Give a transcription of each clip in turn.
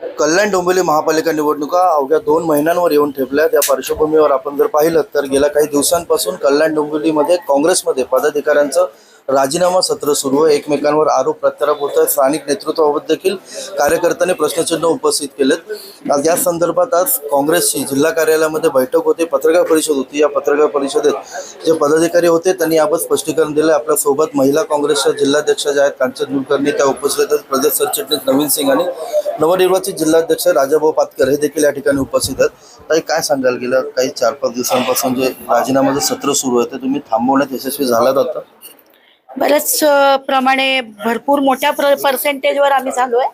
कल्याण डोंबिवली महापालिका निवडणुका अवघ्या दोन महिन्यांवर येऊन ठेपल्या त्या पार्श्वभूमीवर आपण जर पाहिलं तर गेल्या काही दिवसांपासून कल्याण डोंबिवलीमध्ये काँग्रेसमध्ये पदाधिकाऱ्यांचं राजीनामा सत्र सुरू आहे. एकमेकांवर आरोप प्रत्यारोप होत आहे स्थानिक नेतृत्वाबाबत देखील कार्यकर्त्यांनी प्रश्नचिन्ह उपस्थित केलेत. आज या संदर्भात आज काँग्रेसची जिल्हा कार्यालयामध्ये बैठक होते. पत्रकार परिषद होती. या पत्रकार परिषदेत जे पदाधिकारी होते त्यांनी याबाबत स्पष्टीकरण दिलं आपल्यासोबत महिला काँग्रेसच्या जिल्हाध्यक्षा ज्या आहेत कांचन कुलकर्णी त्या उपस्थित आहेत. प्रदेश सरचिटणीस नवीन सिंग आणि नवनिर्वाचित जिल्हाध्यक्ष राजाभाऊ पातकर हे देखील या ठिकाणी उपस्थित आहेत. काही काय सांगाल गेलं? काही चार पाच दिवसांपासून जे राजीनामाचं सत्र सुरू आहे ते तुम्ही थांबवण्यात यशस्वी झालात आता? बरेच प्रमाणे भरपूर मोठ्या प्र पर्सेंटेजवर आम्ही झालोय.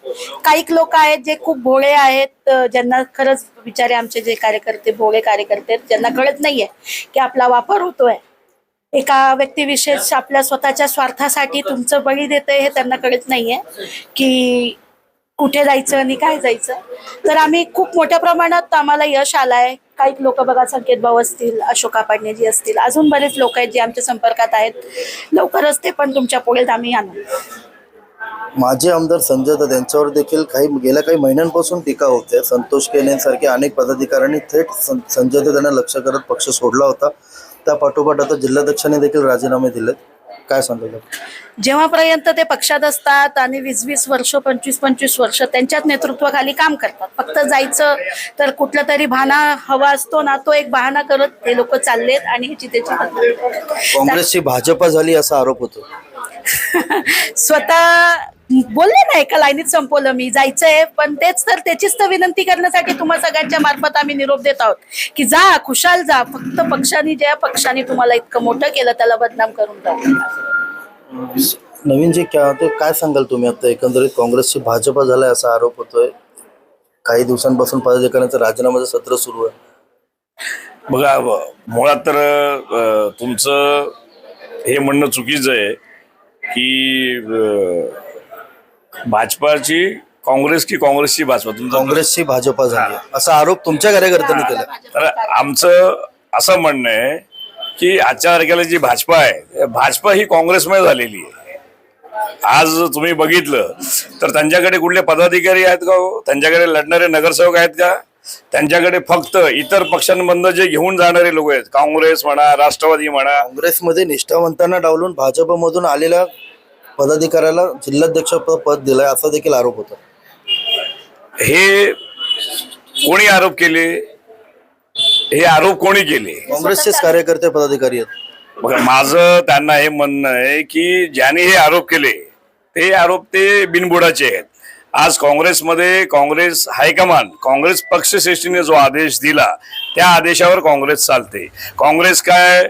काही लोक आहेत जे खूप भोळे आहेत ज्यांना खरंच बिचारे आमचे जे कार्यकर्ते भोळे कार्यकर्ते आहेत, ज्यांना कळत नाहीये की आपला वापर होतोय. एका व्यक्तिविशेष आपल्या स्वतःच्या स्वार्थासाठी तुमचं बळी देतंय हे त्यांना कळत नाहीये की कुठे जायचं आणि काय जायचं. तर आम्ही खूप मोठ्या प्रमाणात आम्हाला यश आलाय. काही लोक बघा संकेत भाऊ असतील अशोका पाडणेजी असतील अजून बरेच लोक आहेत जे आमच्या संपर्कात आहेत. लवकरच ते पण तुमच्यापुढे आम्ही आणू माजी आमदार संजय दत्त यांच्यावर देखील काही गेल्या काही महिन्यांपासून टीका होते. संतोष केनेसारखे अनेक पदाधिकाऱ्यांनी थेट सं- संजय दत्त यांना लक्ष करत पक्ष सोडला होता. त्या पाठोपाठ आता जिल्हाध्यक्षांनी देखील राजीनामे दिलेत. काय सांगाल जेव्हापर्यंत ते पक्षात असतात आणि वीस वीस वर्ष पंचवीस पंचवीस वर्ष त्यांच्याच नेतृत्वाखाली काम करतात. फक्त जायचं तर कुठला तरी बहाणा हवा असतो ना तो एक बहाणा करत हे लोक चाललेत आणि ह्याची त्याची. काँग्रेसची भाजपा झाली असा आरोप होतो. स्वतः बोलले ना एका लाईनीत संपवलं मी जायचंय. पण तेच तर त्याचीच तर विनंती करण्यासाठी तुम्हा सगळ्यांच्या मार्फत आम्ही निरोप देत आहोत की जा खुशाल जा. फक्त पक्षाने ज्या पक्षाने तुम्हाला इतकं मोठं केलं त्याला बदनाम करून टाका नवीन जे क्या ते काय सांगाल तुम्ही आता? एकंदरीत काँग्रेसची भाजपा झालाय असा आरोप होतोय. काही दिवसांपासून पदाधिकाऱ्यांचं राजीनामाचं सत्र सुरू आहे. बघा मुळात तर तुमचं हे म्हणणं चुकीचं आहे की भाजपाची काँग्रेस की काँग्रेसची भाजपा? तुमचं काँग्रेसची भाजपा झाली. असा आरोप तुमच्या कार्यकर्त्यांनी केला. तर आमचं असं म्हणणं आहे की आजच्या तारखेला जी भाजपा आहे भाजपा ही काँग्रेसमय झालेली आहे. आज तुम्ही बघितलं तर त्यांच्याकडे कुठले पदाधिकारी आहेत का हो? त्यांच्याकडे लढणारे नगरसेवक आहेत का? त्यांच्याकडे फक्त इतर पक्षांमधनं जे घेऊन जाणारे लोक आहेत काँग्रेस म्हणा राष्ट्रवादी म्हणा. काँग्रेसमध्ये निष्ठावंतांना डावलून भाजपमधून आलेल्या पदाधिकाऱ्याला जिल्हाध्यक्ष पद दिलंय असा देखील आरोप होता. हे कोणी आरोप केले? हे आरोप कोणी केले? काँग्रेसचेच कार्यकर्ते पदाधिकारी आहेत. बघा माझं त्यांना हे म्हणणं आहे की ज्यांनी हे आरोप केले ते आरोप ते बिनबुडाचे आहेत. आज काँग्रेसमध्ये काँग्रेस हायकमान काँग्रेस पक्षश्रेष्ठीने जो आदेश दिला त्या आदेशावर काँग्रेस चालते. काँग्रेस काय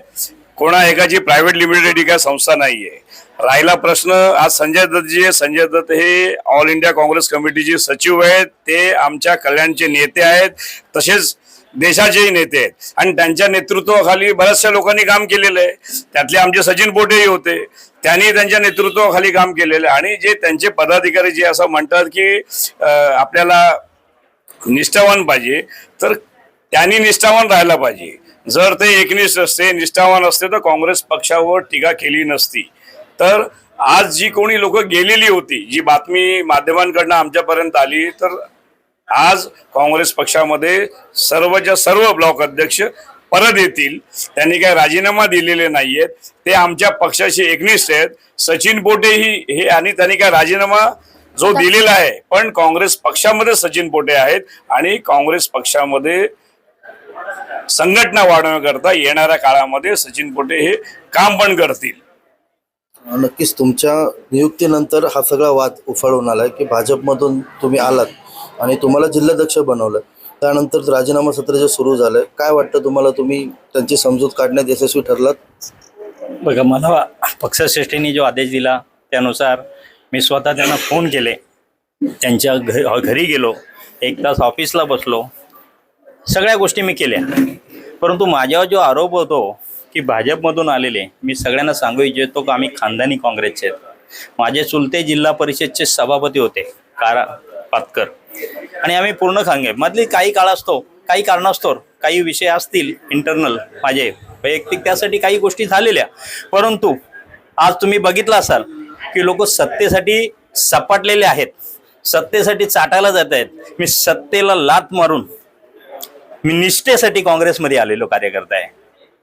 कोणा एकाची प्रायव्हेट लिमिटेड काय संस्था नाहीये. राहिला प्रश्न आज संजय दत्तजी आहे संजय दत्त हे ऑल इंडिया काँग्रेस कमिटीचे सचिव आहेत. ते आमच्या कल्याणचे नेते आहेत. तसेच देशाचेही नेते आहेत. आणि त्यांच्या नेतृत्वाखाली बऱ्याचशा लोकांनी काम केलेलं आहे. त्यातले आमचे सचिन पोटेही होते. त्यांनी त्यांच्या नेतृत्वाखाली काम केलेलं आहे. आणि जे त्यांचे पदाधिकारी जे असं म्हणतात की आपल्याला निष्ठावान पाहिजे तर त्यांनी निष्ठावान राहायला पाहिजे. जर ते एकनिष्ठ असते निष्ठावान असते तर काँग्रेस पक्षावर टीका केली नसती. तर आज जी कोणी लोक गेलेली होती जी बातमी माध्यमांकडनं आमच्यापर्यंत आली तर आज काँग्रेस पक्षामध्ये सर्वच्या सर्व ब्लॉक अध्यक्ष परत येतील. त्यांनी काय राजीनामा दिलेले नाहीयेत. ते आमच्या पक्षाशी एकनिष्ठ आहेत. सचिन पोटेही हे आणि त्यांनी काय राजीनामा जो दिलेला आहे पण काँग्रेस पक्षामध्ये सचिन पोटे आहेत आणि काँग्रेस पक्षामध्ये संघटना वाढवण्याकरता येणाऱ्या काळामध्ये सचिन पोटे हे काम पण करतील. नक्कीच तुमच्या नियुक्तीनंतर हा सगळा वाद उफाळून आला की भाजपमधून तुम्ही आलात आणि तुम्हाला जिल्हाध्यक्ष बनवलं. त्यानंतर राजीनामा सत्र जे सुरू झालं काय वाटतं तुम्हाला? तुम्ही त्यांची समजूत काढण्यात यशस्वी ठरलात? बघा मला पक्षश्रेष्ठींनी जो आदेश दिला त्यानुसार मी स्वतः त्यांना फोन केले. त्यांच्या घ घरी गेलो एक तास ऑफिसला बसलो. सगळ्या गोष्टी मी केल्या. परंतु माझ्यावर जो आरोप होतो की भाजपमधून आलेले मी सगळ्यांना सांगू इच्छितो की आम्ही खानदानी काँग्रेसचे आहेत. माझे चुलते जिल्हा परिषदचे सभापती होते कारा पातकर. आणि आम्ही पूर्ण खांगे मधली काही काळ असतो काही कारणास्तव काही विषय असतील इंटरनल माझे. वैयक्तिक त्यासाठी काही गोष्टी झालेल्या. परंतु आज तुम्ही बघितलं असाल की लोक सत्तेसाठी सपाटलेले आहेत. सत्तेसाठी चाटायला जात आहेत. मी सत्तेला लात मारून मी निष्ठेसाठी काँग्रेसमध्ये आलेलो कार्यकर्ता आहे.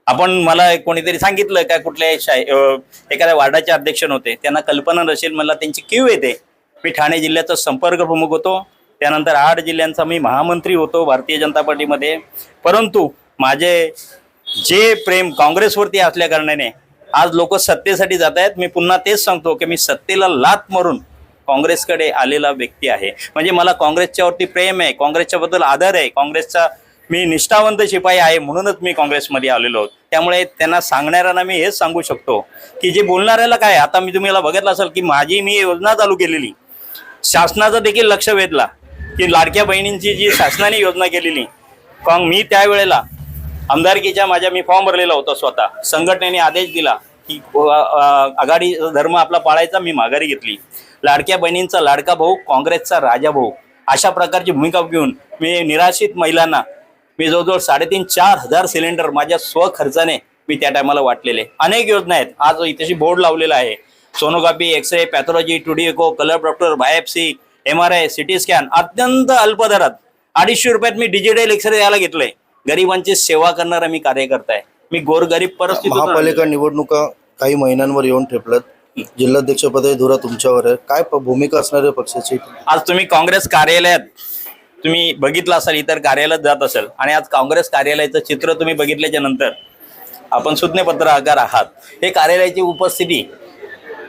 आपण मला कोणीतरी सांगितलं का कुठल्या शाही एखाद्या वार्डाचे अध्यक्ष होते त्यांना कल्पना नसेल मला त्यांची क्यू येते. मी ठाणे जिल्ह्याचा संपर्क प्रमुख होतो. त्यानंतर आठ जिल्ह्यांचा मी महामंत्री होतो भारतीय जनता पार्टीमध्ये. परंतु माझे जे प्रेम काँग्रेसवरती असल्या कारणाने आज लोक सत्तेसाठी जात आहेत. मी पुन्हा तेच सांगतो की मी सत्तेला लात मारून काँग्रेसकडे आलेला व्यक्ती आहे. म्हणजे मला काँग्रेसच्यावरती प्रेम आहे काँग्रेसच्या बद्दल आदर आहे. काँग्रेसचा मी निष्ठावंत शिपाई आहे म्हणूनच मी काँग्रेसमध्ये आलेलो त्यामुळे त्यांना सांगणाऱ्यांना मी हेच सांगू शकतो की जे बोलणाऱ्याला काय आता मी तुम्हाला बघितलं असेल की माझी मी योजना चालू केलेली. शासनाचं देखील लक्ष वेधला की लाडक्या बहिणींची जी शासनाने योजना केलेली काँग मी त्यावेळेला आमदारकीच्या माझ्या मी फॉर्म भरलेला होता स्वतः. संघटनेने आदेश दिला की आघाडी धर्म आपला पाळायचा मी माघारी घेतली. लाडक्या बहिणींचा लाडका भाऊ काँग्रेसचा राजा भाऊ. अशा प्रकारची भूमिका घेऊन मी निराशित महिलांना मी जवळजवळ साडेतीन चार हजार सिलेंडर माझ्या स्वखर्चाने मी त्या टायमाला वाटलेले. अनेक योजना आहेत. आज इथेशी बोर्ड लावलेला आहे. Sonography X ray pathology two D echo colour doctor biopsy M R I CT scan अत्यंत अल्प दरात. अडीचशे रुपयात मी डिजिटल एक्सरे द्यायला घेतलंय गरिबांची सेवा करणारा मी कार्यकर्ता आहे मी गोरगरीब परिस्थिती महापालिका निवडणुका काही महिन्यांवर येऊन ठेपल्यात. जिल्हाध्यक्षपदही धुरा तुमच्यावर आहे. काय भूमिका असणार आहे पक्षाची? आज तुम्ही काँग्रेस कार्यालयात तुम्ही बघितलं असाल इतर कार्यालयात जात असाल आणि आज काँग्रेस कार्यालयाचं चित्र तुम्ही बघितल्याच्या नंतर आपण सुज्ञ पत्रकार आहात. हे कार्यालयाची उपस्थिती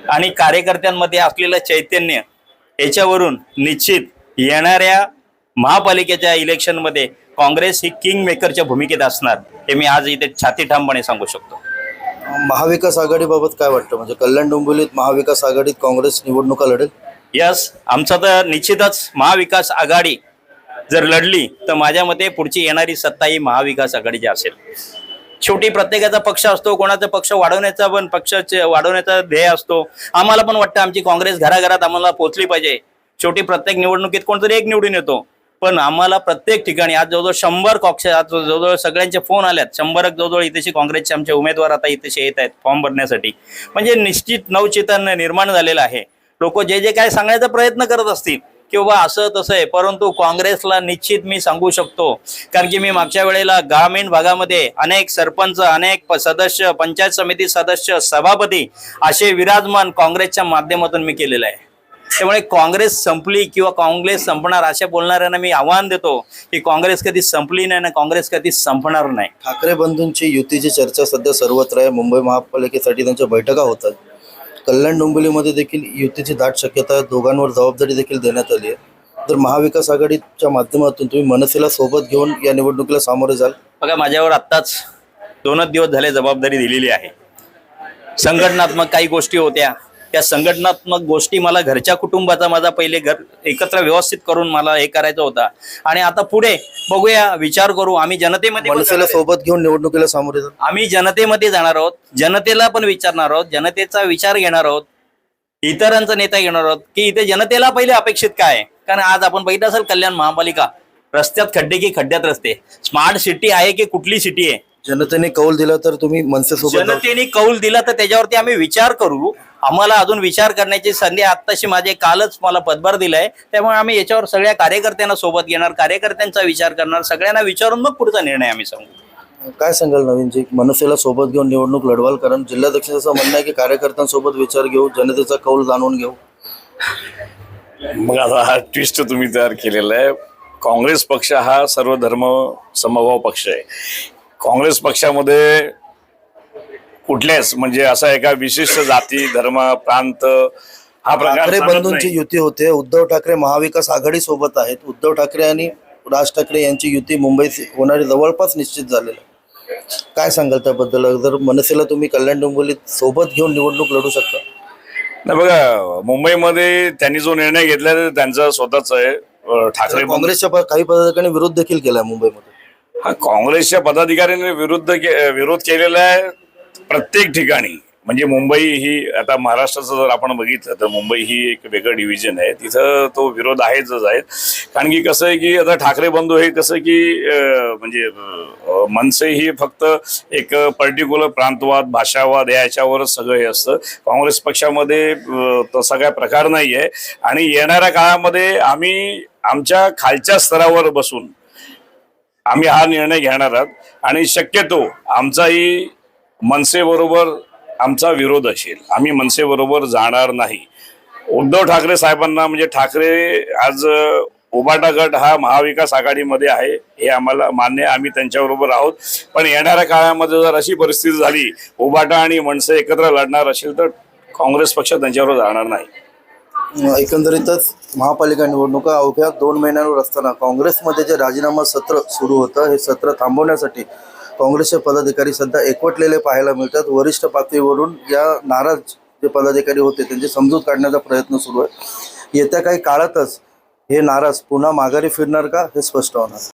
आणि कार्यकर्त्यांमध्ये असलेलं चैतन्य याच्यावरून निश्चित येणाऱ्या महापालिकेच्या इलेक्शनमध्ये काँग्रेस ही किंग मेकरच्या भूमिकेत असणार हे मी आज इथे छाती ठामपणे सांगू शकतो. महाविकास आघाडीबाबत काय वाटतं? म्हणजे कल्याण डोंबिवलीत महाविकास आघाडीत काँग्रेस निवडणुका लढेल? यस आमचं तर निश्चितच महाविकास आघाडी जर लढली तर माझ्या मते पुढची येणारी सत्ता ही महाविकास आघाडीची असेल. शेवटी प्रत्येकाचा पक्ष असतो कोणाचा पक्ष वाढवण्याचा पण पक्ष वाढवण्याचा ध्येय असतो. आम्हाला पण वाटतं आमची काँग्रेस घराघरात आम्हाला पोचली पाहिजे. शेवटी प्रत्येक निवडणुकीत कोणतरी एक निवडून येतो. पण आम्हाला प्रत्येक ठिकाणी आज जवळजवळ शंभर कक्ष आज जवळजवळ सगळ्यांचे फोन आल्यात. शंभर जवळजवळ इथेशी काँग्रेसचे आमचे उमेदवार आता इथेशी येत आहेत फॉर्म भरण्यासाठी. म्हणजे निश्चित नवचेतन निर्माण झालेलं आहे. लोक जे जे काय सांगण्याचा प्रयत्न करत असतील किंवा असं तसं आहे परंतु काँग्रेसला निश्चित मी सांगू शकतो. कारण की मी मागच्या वेळेला ग्रामीण भागामध्ये अनेक सरपंच अनेक सदस्य पंचायत समिती सदस्य सभापती असे विराजमान काँग्रेसच्या माध्यमातून मी केलेलं आहे. त्यामुळे काँग्रेस संपली किंवा काँग्रेस संपणार अशा बोलणाऱ्यांना मी आव्हान देतो की काँग्रेस कधी संपली नाही ना काँग्रेस कधी संपणार नाही. ठाकरे बंधूंची युतीची चर्चा सध्या सर्वत्र आहे. मुंबई महापालिकेसाठी त्यांच्या बैठका होतात. कल्याण डोंबिवलीमध्ये देखील युतीची दाट शक्यता दोघांवर जबाबदारी देखील देण्यात आली आहे. तर महाविकास आघाडीच्या माध्यमातून तुम्ही मनसेला सोबत घेऊन या निवडणुकीला सामोरे जाल. बघा माझ्यावर आत्ताच दोनच दिवस झाले जबाबदारी दिलेली आहे. संघटनात्मक काही गोष्टी होत्या. त्या संघटनात्मक गोष्टी मला घरच्या कुटुंबाचा माझा पहिले घर एकत्र व्यवस्थित करून मला हे करायचं होता. आणि आता पुढे बघूया विचार करू. आम्ही जनतेमध्ये मनसेला. सोबत घेऊन निवडणुकीला सामोरे आम्ही जनतेमध्ये जाणार आहोत. जनतेला पण विचारणार आहोत. जनतेचा विचार घेणार आहोत. इतरांचा नेता घेणार आहोत. की इथे जनतेला पहिले अपेक्षित काय? आहे कारण आज आपण बघितलं असेल कल्याण महापालिका रस्त्यात खड्डे की खड्ड्यात रस्ते. स्मार्ट सिटी आहे की कुठली सिटी आहे? जनतेने कौल दिला तर तुम्ही मनसेसोबत जाल. जनतेने कौल दिला तर त्याच्यावरती आम्ही विचार करू. आम्हाला अजून विचार करण्याची संधी आत्ताशी माझे कालच मला पदभार दिलाय. त्यामुळे आम्ही याच्यावर सगळ्या कार्यकर्त्यांना सोबत घेणार कार्यकर्त्यांचा विचार करणार सगळ्यांना विचारून मग पुढचा निर्णय आम्ही सांगू. काय सांगाल नवीनजी? मनसेला सोबत घेऊन निवडणूक लढवाल कारण जिल्हाध्यक्षाचं असं म्हणणं आहे की कार्यकर्त्यांसोबत विचार घेऊ जनतेचा कौल जाणून घेऊ. मग आता हा ट्विस्ट तुम्ही तयार केलेला आहे. काँग्रेस पक्ष हा सर्व धर्म समभाव पक्ष आहे. काँग्रेस पक्षामध्ये कुठल्याच म्हणजे असा एका विशिष्ट जाती धर्म प्रांत हा प्रकार ठाकरे चालत बंधूंची नाही. युती होते. उद्धव ठाकरे महाविकास आघाडी सोबत आहेत. उद्धव ठाकरे आणि राज ठाकरे यांची युती मुंबईत होणारी जवळपास निश्चित झालेली आहे. काय सांगाल त्याबद्दल? जर मनसेला तुम्ही कल्याण डोंबिवलीत सोबत घेऊन निवडणूक लढू शकता. नाही बघा मुंबईमध्ये त्यांनी जो निर्णय घेतला तो त्यांचा स्वतःच आहे. अं, ठाकरे काँग्रेसच्या प- काही पदाधिकाऱ्यांनी विरोध देखील केला मुंबईमध्ये. हा काँग्रेसच्या पदाधिकाऱ्यांनी विरुद्ध के- विरोध केलेला आहे. प्रत्येक ठिकाणी म्हणजे मुंबई ही आता महाराष्ट्राचं जर आपण बघितलं तर मुंबई ही एक वेगळं डिव्हिजन आहे. तिथं तो विरोध आहेच आहे कारण की कसं आहे की आता ठाकरे बंधू हे कसं की म्हणजे मनसे ही फक्त एक पर्टिक्युलर प्रांतवाद भाषावाद याच्यावरच सगळं हे असतं. काँग्रेस पक्षामध्ये तसा काय प्रकार नाही आहे आणि येणाऱ्या काळामध्ये आम्ही आमच्या खालच्या स्तरावर बसून आम्ही हा निर्णय घेणार आहोत. आणि शक्यतो आमचाही मनसेबरोबर आमचा विरोध असेल. आम्ही मनसेबरोबर जाणार नाही. उद्धव ठाकरे साहेबांना म्हणजे ठाकरे आज उबाटा गट हा महाविकास आघाडीमध्ये आहे हे आम्हाला मान्य आहे आम्ही त्यांच्याबरोबर आहोत. पण येणाऱ्या काळामध्ये जर अशी परिस्थिती झाली उबाटा आणि मनसे एकत्र लढणार असेल तर काँग्रेस पक्ष त्यांच्याबरोबर जाणार नाही. एकंदरीतच महापालिका निवडणुका अवघ्या दोन महिन्यांवर असताना काँग्रेसमध्ये जे राजीनामा सत्र सुरू होतं हे सत्र थांबवण्यासाठी काँग्रेसचे पदाधिकारी सध्या एकवटलेले पाहायला मिळतात. वरिष्ठ पातळीवरून या नाराज जे पदाधिकारी होते त्यांची समजूत काढण्याचा प्रयत्न सुरू आहे. येत्या काही काळातच हे नाराज पुन्हा माघारी फिरणार का हे स्पष्ट होणार.